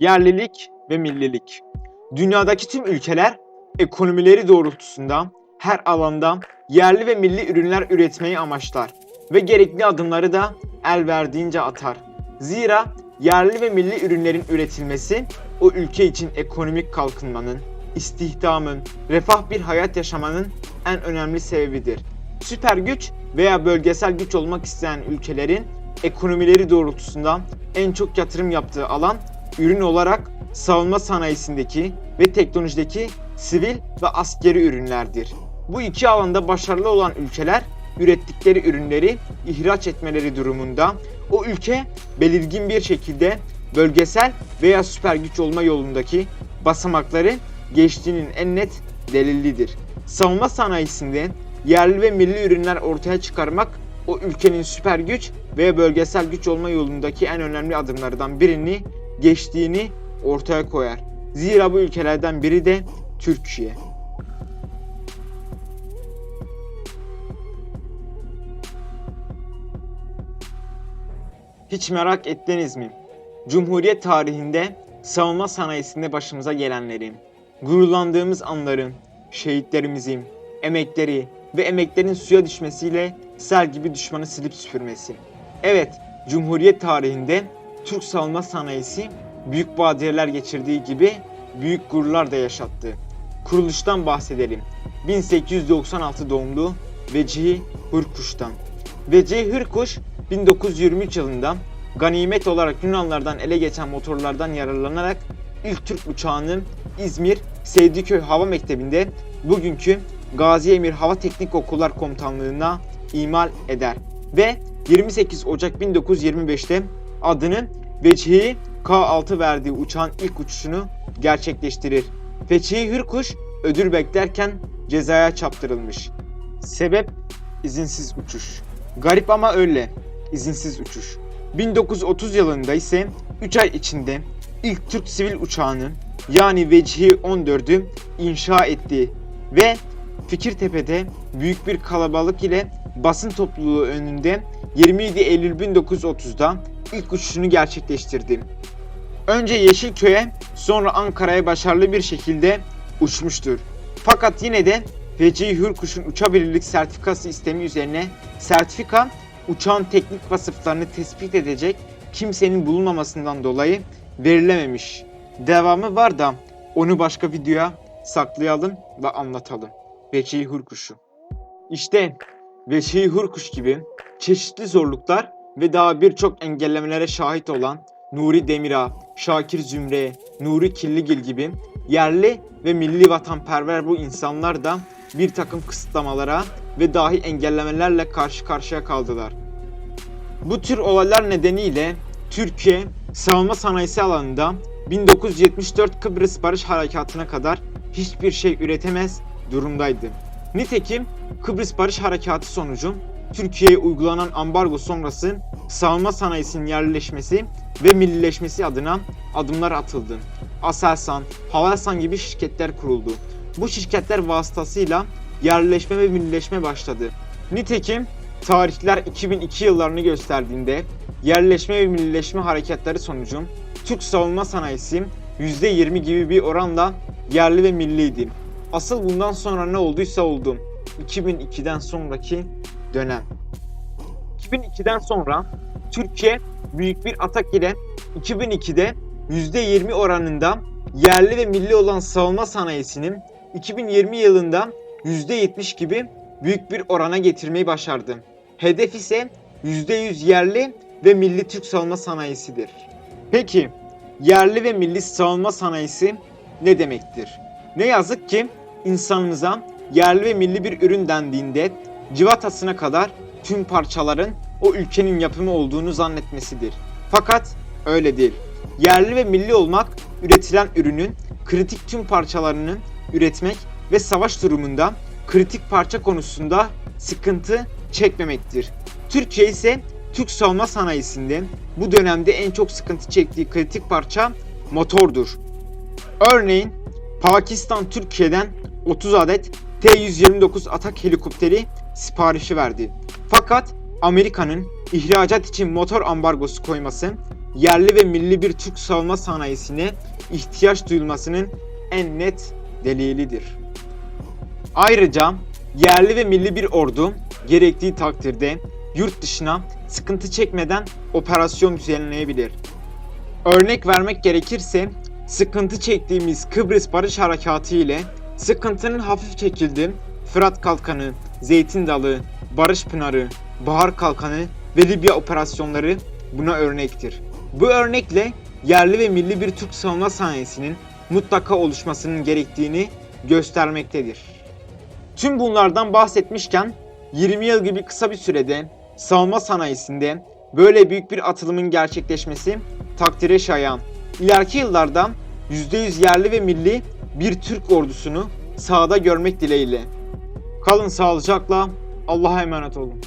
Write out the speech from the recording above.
Yerlilik ve millilik. Dünyadaki tüm ülkeler ekonomileri doğrultusunda her alanda yerli ve milli ürünler üretmeyi amaçlar ve gerekli adımları da el verdiğince atar. Zira yerli ve milli ürünlerin üretilmesi o ülke için ekonomik kalkınmanın, istihdamın, refah bir hayat yaşamanın en önemli sebebidir. Süper güç veya bölgesel güç olmak isteyen ülkelerin ekonomileri doğrultusunda en çok yatırım yaptığı alan ürün olarak savunma sanayisindeki ve teknolojideki sivil ve askeri ürünlerdir. Bu iki alanda başarılı olan ülkeler ürettikleri ürünleri ihraç etmeleri durumunda o ülke belirgin bir şekilde bölgesel veya süper güç olma yolundaki basamakları geçtiğinin en net delilidir. Savunma sanayisinde yerli ve milli ürünler ortaya çıkarmak o ülkenin süper güç veya bölgesel güç olma yolundaki en önemli adımlardan birini geçtiğini ortaya koyar. Zira bu ülkelerden biri de Türkiye. Hiç merak ettiniz mi? Cumhuriyet tarihinde savunma sanayisinde başımıza gelenleri, gururlandığımız anların, şehitlerimizin, emekleri ve emeklerin suya düşmesiyle sel gibi düşmanı silip süpürmesi. Evet, Cumhuriyet tarihinde Türk savunma sanayisi büyük badireler geçirdiği gibi büyük gururlar da yaşattı. Kuruluştan bahsedelim. 1896 doğumlu Vecihi Hürkuş'tan. Vecihi Hürkuş 1923 yılında ganimet olarak Yunanlardan ele geçen motorlardan yararlanarak ilk Türk uçağını İzmir Seydiköy Hava Mektebi'nde bugünkü Gazi Emir Hava Teknik Okullar Komutanlığı'na imal eder ve 28 Ocak 1925'te adını Vecihi K-6 verdiği uçağın ilk uçuşunu gerçekleştirir. Vecihi Hürkuş ödül beklerken cezaya çarptırılmış. Sebep izinsiz uçuş. Garip ama öyle. izinsiz uçuş. 1930 yılında ise 3 ay içinde ilk Türk sivil uçağını yani Vecihi 14'ü inşa etti ve Fikirtepe'de büyük bir kalabalık ile basın topluluğu önünde 27 Eylül 1930'da ilk uçuşunu gerçekleştirdi. Önce Yeşilköy'e sonra Ankara'ya başarılı bir şekilde uçmuştur. Fakat yine de Vecihi Hürkuş'un uçabilirlik sertifikası istemi üzerine sertifika uçağın teknik vasıflarını tespit edecek kimsenin bulunmamasından dolayı verilememiş. Devamı var da onu başka videoya saklayalım ve anlatalım. Vecihi Hürkuş'u. İşte Vecihi Hürkuş gibi çeşitli zorluklar ve daha birçok engellemelere şahit olan Nuri Demirağ, Şakir Zümre, Nuri Killigil gibi yerli ve milli vatanperver bu insanlar da bir takım kısıtlamalara ve dahi engellemelerle karşı karşıya kaldılar. Bu tür olaylar nedeniyle Türkiye savunma sanayisi alanında 1974 Kıbrıs Barış Harekatı'na kadar hiçbir şey üretemez durumdaydı. Nitekim Kıbrıs Barış Harekatı sonucu Türkiye'ye uygulanan ambargo sonrası savunma sanayisinin yerleşmesi ve millileşmesi adına adımlar atıldı. Aselsan, Havelsan gibi şirketler kuruldu. Bu şirketler vasıtasıyla yerleşme ve millileşme başladı. Nitekim tarihler 2002 yıllarını gösterdiğinde yerleşme ve millileşme hareketleri sonucu Türk savunma sanayisi %20 gibi bir oranla yerli ve milliydi. Asıl bundan sonra ne olduysa oldu. 2002'den sonraki dönem. 2002'den sonra Türkiye büyük bir atak ile 2002'de %20 oranında yerli ve milli olan savunma sanayisinin 2020 yılında %70 gibi büyük bir orana getirmeyi başardı. Hedef ise %100 yerli ve milli Türk savunma sanayisidir. Peki yerli ve milli savunma sanayisi ne demektir? Ne yazık ki insanımıza yerli ve milli bir ürün dendiğinde civatasına kadar tüm parçaların o ülkenin yapımı olduğunu zannetmesidir. Fakat öyle değil. Yerli ve milli olmak üretilen ürünün kritik tüm parçalarını üretmek ve savaş durumunda kritik parça konusunda sıkıntı çekmemektir. Türkiye ise Türk savunma sanayisinde bu dönemde en çok sıkıntı çektiği kritik parça motordur. Örneğin Pakistan Türkiye'den 30 adet T-129 atak helikopteri siparişi verdi. Fakat Amerika'nın ihracat için motor ambargosu koyması yerli ve milli bir Türk savunma sanayisine ihtiyaç duyulmasının en net delilidir. Ayrıca yerli ve milli bir ordu gerektiği takdirde yurt dışına sıkıntı çekmeden operasyon düzenleyebilir. Örnek vermek gerekirse sıkıntı çektiğimiz Kıbrıs Barış Harekatı ile sıkıntının hafif çekildi Fırat Kalkanı, Zeytin Dalı, Barış Pınarı, Bahar Kalkanı ve Libya operasyonları buna örnektir. Bu örnekle yerli ve milli bir Türk savunma sanayisinin mutlaka oluşmasının gerektiğini göstermektedir. Tüm bunlardan bahsetmişken 20 yıl gibi kısa bir sürede savunma sanayisinde böyle büyük bir atılımın gerçekleşmesi takdire şayan. İleriki yıllarda %100 yerli ve milli bir Türk ordusunu sahada görmek dileğiyle. Kalın sağlıcakla, Allah'a emanet olun.